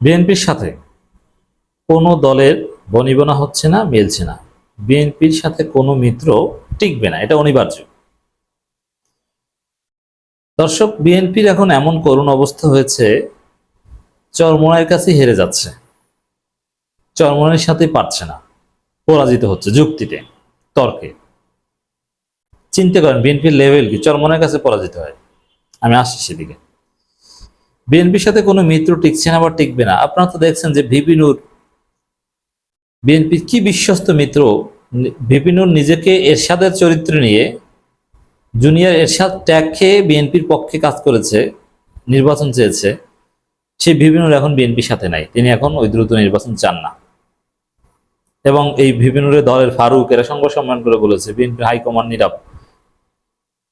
বিএনপির সাথে কোনো দলের বনিবনা হচ্ছে না, মিলছে না। বিএনপির সাথে কোনো মিত্র টিকবে না, এটা অনিবার্য। দর্শক, বিএনপির এখন এমন করুণ অবস্থা হয়েছে, চরমোনাইয়ের কাছে হেরে যাচ্ছে। চরমোনাইয়ের সাথে পারছে না, পরাজিত হচ্ছে যুক্তিতে, তর্কে। চিন্তা করেন, বিএনপির লেভেল কি? চরমোনাইয়ের কাছে পরাজিত হয়। আমি আসছি সেদিকে। বিএনপির সাথে কোনো মিত্র টিকছে না বা টিকবে না। আপনারা তো দেখছেন যে ভিপি নূর, বিএনপির কি বিশ্বস্ত মিত্র ভিপি নূর নিজেকে এরশাদের চরিত্র নিয়ে জুনিয়র এরশাদ ট্যাগ খেয়ে বিএনপির পক্ষে কাজ করেছে, নির্বাচন চেয়েছে সেই ভিপি নূর এখন বিএনপির সাথে নাই। তিনি এখন ওই দ্রুত নির্বাচন চান না। এবং এই ভিপিনুরের দলের ফারুক, এরা সংবাদ সম্মান করে বলেছে, বিএনপির হাইকমান্ড নীরব।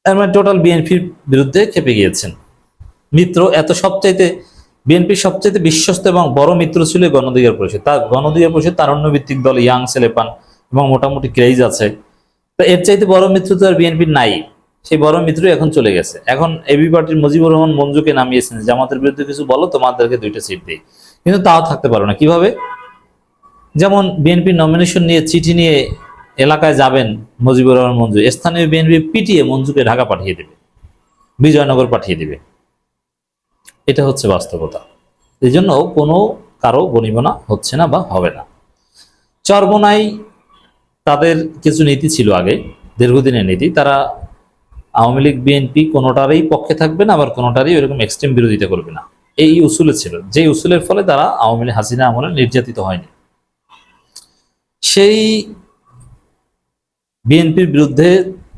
তার মানে টোটাল বিএনপির বিরুদ্ধে খেপে গিয়েছেন। মিত্র এত সবচাইতে বিএনপির সবচাইতে বিশ্বস্ত এবং বড় মিত্র ছিল গণধিকার পরিষদ। তার গণধিকার পরিষদ তারণ্য ভিত্তিক দল ইয়াং ছেলেপান এবং মোটামুটি ক্রেজ আছে। তো এর চাইতে বড় মিত্র তো আর বিএনপির নাই। সেই বড় মিত্র এখন চলে গেছে। এখন এবি পার্টির মুজিবুর রহমান মঞ্জুকে নামিয়েছেন জামাতের বিরুদ্ধে কিছু বলো, তোমাদেরকে দুইটা সিট দিই। কিন্তু তাও থাকতে পারো না। কীভাবে? যেমন বিএনপি নমিনেশন নিয়ে চিঠি নিয়ে এলাকায় যাবেন মুজিবুর রহমান মঞ্জু, স্থানীয় বিএনপি পিটিয়ে মঞ্জুকে ঢাকা পাঠিয়ে দেবে, বিজয়নগর পাঠিয়ে দেবে। এটা হচ্ছে বাস্তবতা। এই জন্য কোনো কারও বনিবনা হচ্ছে না বা হবে না। চরবনাই তাদের কিছু নীতি ছিল আগে, দীর্ঘদিনের নীতি। তারা আওয়ামী লীগ বিএনপি কোনোটারই পক্ষে থাকবে না, আবার কোনোটারই ওরকম এক্সট্রিম বিরোধিতা করবে না। এই উসুলে ছিল। যে উসুলের ফলে তারা আওয়ামী লীগ, হাসিনা আমলে নির্যাতিত হয়নি। সেই বিএনপির বিরুদ্ধে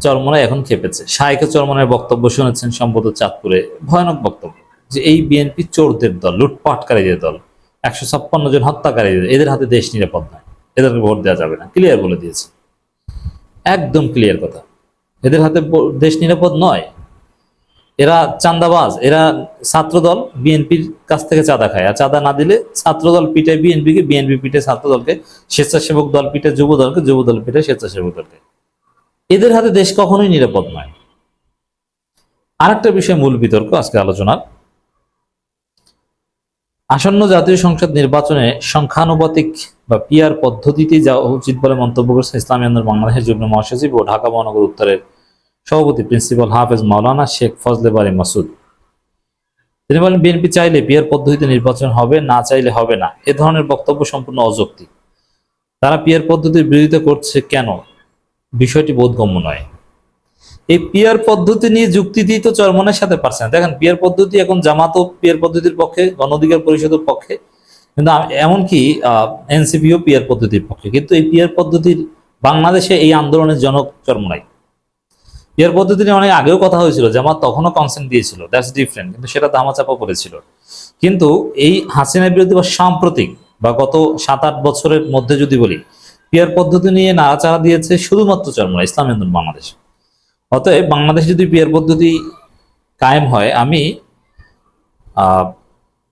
চরমনায় এখন খেপেছে। শায়েখে চরমনের বক্তব্য শুনেছেন সম্ভবত চাঁদপুরে। ভয়ানক বক্তব্য। যে এই বিএনপি চোরদের দল লুটপাটকারীদের দল, একশো ছাপ্পান্ন জন হত্যাকারীদের এদের হাতে দেশ নিরাপদ নয় এদেরকে ভোট দেওয়া যাবে না। ক্লিয়ার বলে দিয়েছে। একদম ক্লিয়ার কথা। এদের হাতে দেশ নিরাপদ নয়। এরা চাঁদাবাজ, এরা ছাত্রদল বিএনপির কাছ থেকে চাঁদা খায়। আর চাঁদা না দিলে ছাত্রদল পিটে বিএনপিকে বিএনপি পিটে ছাত্রদলকে, স্বেচ্ছাসেবক দল পিটে যুব দলকে যুব দল পিটে স্বেচ্ছাসেবক দলকে। এদের হাতে দেশ কখনোই নিরাপদ নয়। আরেকটা বিষয় মূল বিতর্ক আজকে আলোচনার। আসন্ন জাতীয় সংসদ নির্বাচনে সংখ্যানুপাতিক বা পিয়ার পদ্ধতিতে যাওয়া উচিত বলে মন্তব্য করেছেন ইসলামী আন্দোলন বাংলাদেশের যুগ্ম মহাসচিব ও ঢাকা মহানগর উত্তরের সভাপতি প্রিন্সিপাল হাফেজ মাওলানা শেখ ফজলে বারি মাসুদ। তিনি বলেন, বিএনপি চাইলে পিয়ার পদ্ধতিতে নির্বাচন হবে, না চাইলে হবে না। এ ধরনের বক্তব্য সম্পূর্ণ অযৌক্তিক। তারা পিয়ার পদ্ধতির বিরোধিতা করছে কেন? বিষয়টি বোধগম্য নয়। এই পিয়ার পদ্ধতি নিয়ে যুক্তি দিয়ে তো চরমনের সাথে পারছে না। দেখেন, পিয়ার পদ্ধতি এখন জামাতও পিয়ার পদ্ধতির পক্ষে, গণ অধিকার পরিষদের পক্ষে, কিন্তু এমনকি এনসিপিও পিয়ার পদ্ধতির পক্ষে, কিন্তু এই পিয়ার পদ্ধতির বাংলাদেশে এই আন্দোলনের জনক চরমনাই। পিয়ার পদ্ধতি নিয়ে অনেক আগেও কথা হয়েছিল, জামাত তখনও কনসেন্ট দিয়েছিল দ্যাটস ডিফারেন্ট কিন্তু সেটা দামাচাপা পড়েছিল। কিন্তু এই হাসিনার বিরুদ্ধে বা সাম্প্রতিক, বা গত সাত আট বছরের মধ্যে যদি বলি, পিয়ার পদ্ধতি নিয়ে নাড়াচাড়া দিয়েছে শুধুমাত্র চরমনা ইসলাম আন্দোলন বাংলাদেশ। অতএব বাংলাদেশে যদি পিয়ার পদ্ধতি কায়েম হয়, আমি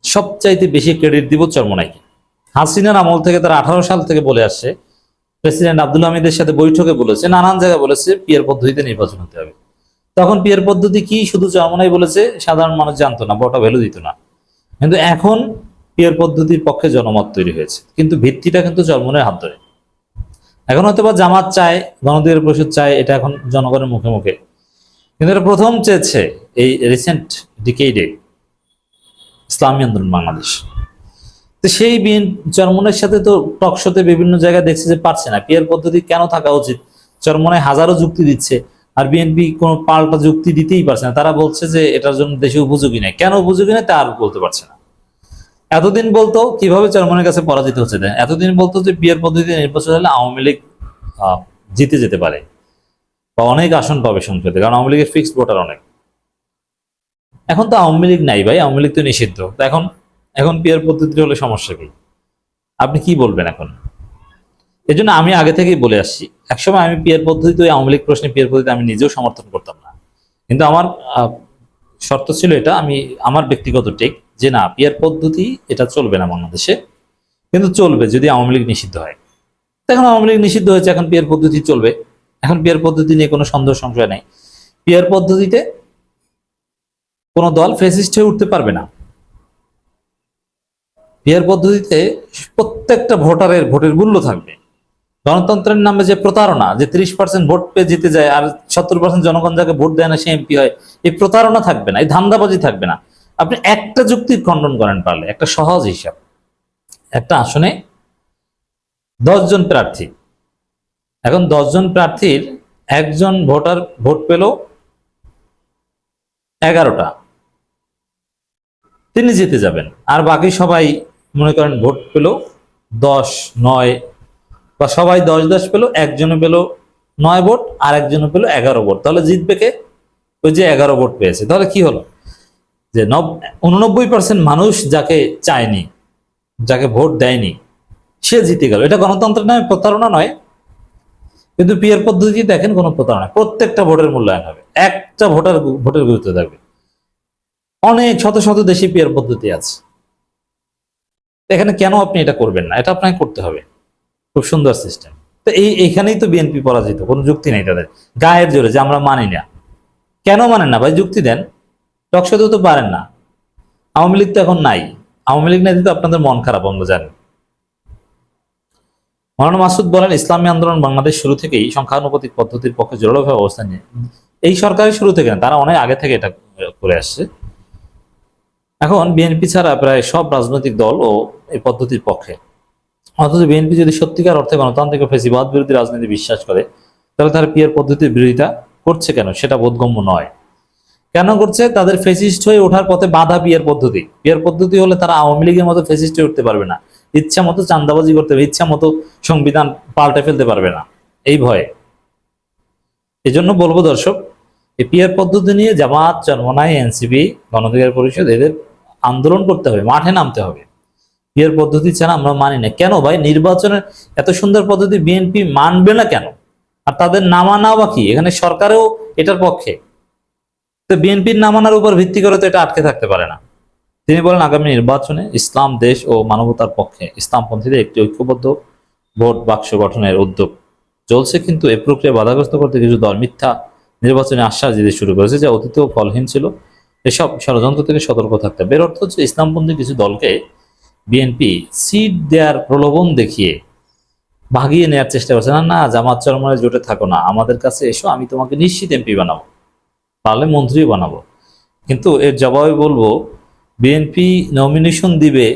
সবচাইতে বেশি ক্রেডিট দিব চরমনাইকে। হাসিনার আমল থেকে তারা আঠারো সাল থেকে বলে আসছে, প্রেসিডেন্ট আব্দুল হামিদের সাথে বৈঠকে বলেছে, নানান জায়গায় বলেছে পিয়ার পদ্ধতিতে নির্বাচন হতে হবে। তখন পিয়ার পদ্ধতি কি শুধু চরমনাই বলেছে, সাধারণ মানুষ জানতো না বটা ভ্যালু দিত না। কিন্তু এখন পিয়ার পদ্ধতির পক্ষে জনমত তৈরি হয়েছে। কিন্তু ভিত্তিটা কিন্তু চরমনের হাত ধরে। এখন হয়তো বা জামাত চায়, গণতন্ত্রের পরিষদ চায়, এটা এখন জনগণের মুখে মুখে। কিন্তু এটা প্রথম চেয়েছে এই রিসেন্ট ডিকেইডে ইসলামী আন্দোলন বাংলাদেশ। তো সেই বিএন চরমনের সাথে তো টকশোতে বিভিন্ন জায়গায় দেখছে যে পারছে না। পিয়ার পদ্ধতি কেন থাকা উচিত? চরমনে হাজারো যুক্তি দিচ্ছে, আর বিএনপি কোনো পাল্টা যুক্তি দিতেই পারছে না। তারা বলছে যে এটার জন্য দেশে উপযোগী নেই। কেন উপযোগী নেই তা বলতে পারছে না। এতদিন বলতো কীভাবে চরমনের কাছে পরাজিত হচ্ছে। দেন এতদিন বলতো যে পিয়ার পদ্ধতিতে নির্বাচন হলে আওয়ামী লীগ জিতে যেতে পারে বা অনেক আসন পাবে সংসদে, কারণ আওয়ামী লীগের ফিক্সড ভোটার অনেক। এখন তো আওয়ামী লীগ নাই ভাই, আওয়ামী লীগ তো নিষিদ্ধ। তো এখন এখন পিয়ার পদ্ধতি হলে সমস্যা কি? আপনি কি বলবেন এখন? এই জন্য আমি আগে থেকেই বলে আসছি, একসময় আমি পিয়ার পদ্ধতিতে, ওই আওয়ামী লীগ প্রশ্নে পিয়ার পদ্ধতি আমি নিজেও সমর্থন করতাম না। কিন্তু আমার শর্ত ছিল এটা, আমি, আমার ব্যক্তিগত টেক যে না পিয়ার পদ্ধতি, এটা চলবে না বাংলাদেশে। কিন্তু চলবে যদি আওয়ামী লীগ নিষিদ্ধ হয়। এখন আওয়ামী লীগ নিষিদ্ধ হয়েছে, এখন পিয়ার পদ্ধতি চলবে। এখন পিয়ার পদ্ধতি নিয়ে কোনো সন্দেহ সংশয় নাই। পিয়ার পদ্ধতিতে কোনো দল ফেসিস্ট হয়ে উঠতে পারবে না। পিয়ার পদ্ধতিতে প্রত্যেকটা ভোটারের ভোটের মূল্য থাকবে। গণতন্ত্রের নামে যে প্রতারণা, যে ত্রিশ পার্সেন্ট ভোট পেয়ে জিতে যায় আর সত্তর পার্সেন্ট জনগণ যাকে ভোট দেয় না, সে এমপি হয়, এই প্রতারণা থাকবে না, এই ধান্দাবাজি থাকবে না। আপনি একটা যুক্তির খণ্ডন করেন পারলে, একটা সহজ হিসাব। একটা আসনে জন প্রার্থী। এখন জন প্রার্থীর একজন ভোটার ভোট পেল এগারোটা। তিনি জিতে যাবেন। আর বাকি সবাই মনে করেন ভোট পেল দশ, নয়, বা সবাই দশ দশ পেল একজনে পেল নয় ভোট আর একজনে পেল এগারো ভোট। তাহলে জিতবে কে? ওই যে এগারো ভোট পেয়েছে। তাহলে কি হলো? যে নব উননব্বই পার্সেন্ট মানুষ যাকে চায়নি, যাকে ভোট দেয়নি সে জিতে গেল। এটা গণতন্ত্রের নামে প্রতারণা নয়, কিন্তু পিয়ার পদ্ধতি দেখেন কোনো প্রতারণা প্রত্যেকটা ভোটের মূল্যায়ন হবে। একটা ভোটার ভোটের গুরুত্ব থাকবে। অনেক শত শত দেশে পিয়ার পদ্ধতি আছে। এখানে কেন আপনি এটা করবেন না? এটা আপনাকে করতে হবে। খুব সুন্দর সিস্টেম তো এই এখানেই তো বিএনপি পরাজিত। কোনো যুক্তি নেই তাদের। গায়ের জোরে, যে আমরা মানি না। কেন মানেন না? ভাই, যুক্তি দেন। টকশোতে তো পারেন না। আওয়ামী লীগ তো এখন নাই। আওয়ামী লীগ নাই তো আপনাদের মন খারাপ আমরা জানি মৌলানা মাসুদ বলেন, ইসলামী আন্দোলন বাংলাদেশ শুরু থেকেই সংখ্যানুপাতিক পদ্ধতির পক্ষে জোরালোভাবে অবস্থান নিয়ে এই সরকারের শুরু থেকে না, তারা অনেক আগে থেকে এটা করে আসছে। এখন বিএনপি ছাড়া প্রায় সব রাজনৈতিক দল ও এই পদ্ধতির পক্ষে। অথচ বিএনপি যদি সত্যিকার অর্থে গণতান্ত্রিক ফেসিবাদ বিরোধী রাজনীতি বিশ্বাস করে, তাহলে তারা পিয়ার পদ্ধতির বিরোধিতা করছে কেন? সেটা বোধগম্য নয়। কেন করছে? তাদের ফেসিস্ট হয়ে ওঠার পথে বাধা পিয়ার পদ্ধতি। পিয়ার পদ্ধতি হলে তারা আওয়ামী লীগের মতো ফেসিস্ট হয়ে উঠতে পারবে না। ইচ্ছা মতো চান্দাবাজি করতে পারবে ইচ্ছা মতো সংবিধান পাল্টে ফেলতে পারবে না। এই ভয়ে। এই জন্য বলব দর্শক এই পিয়ার পদ্ধতি নিয়ে জামাত চরমনাই এনসিপি, গণধিকার পরিষদ এদের আন্দোলন করতে হবে, মাঠে নামতে হবে। পিয়ার পদ্ধতি ছাড়া আমরা মানি না। কেন ভাই? নির্বাচনের এত সুন্দর পদ্ধতি বিএনপি মানবে না কেন? আর তাদের নামানা বা কি? এখানে সরকারেও এটার পক্ষে। তো বিএনপির নামানার উপর ভিত্তি করে তো এটা আটকে থাকতে পারে না। তিনি বলেন, আগামী নির্বাচনে ইসলাম দেশ ও মানবতার পক্ষে ইসলামপন্থীদের একটি ঐক্যবদ্ধ ভোট বাক্স গঠনের উদ্যোগ। চলছে কিন্তু এ প্রক্রিয়া বাধাগ্রস্ত করতে কিছু দল মিথ্যা নির্বাচনে আশ্বাস দিতে শুরু করেছে, যা অতীতেও ফলহীন ছিল। এসব ষড়যন্ত্র থেকে সতর্ক থাকতে হবে। এর অর্থ হচ্ছে, ইসলামপন্থী কিছু দলকে বিএনপি সিট দেওয়ার প্রলোভন দেখিয়ে ভাগিয়ে নেওয়ার চেষ্টা করছে। না না, জামাত চরমনে জোটে থাকো না, আমাদের কাছে এসো, আমি তোমাকে নিশ্চিত এমপি বানাবো, পারলে মন্ত্রী বানাবো। কিন্তু এর জবাবে বলব বিএনপি নমিনেশন দিবে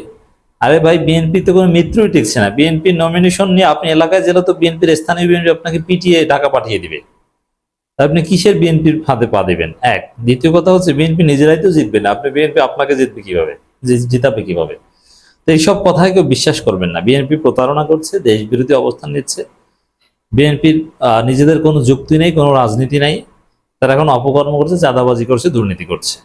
আরে ভাই বিএনপি তো কোনো মিত্রই টিকছে না বিএনপি নমিনেশন নিয়ে আপনি এলাকায় জেলা তো বিএনপির স্থানীয় বিএনপি আপনাকে পিটিয়ে ঢাকা পাঠিয়ে দিবে আপনি কিসের বিএনপির ফাঁদে পা দেবেন এক দ্বিতীয় কথা হচ্ছে বিএনপি নিজেরাই তো জিতবে না আপনি বিএনপি আপনাকে জিতবে কীভাবে জিতাবে কীভাবে তো এইসব কথায় কেউ বিশ্বাস করবেন না বিএনপি প্রতারণা করছে দেশ বিরোধী অবস্থান নিচ্ছে বিএনপির নিজেদের কোনো যুক্তি নেই কোনো রাজনীতি নাই তারা এখন অপকর্ম করছে চাঁদাবাজি করছে দুর্নীতি করছে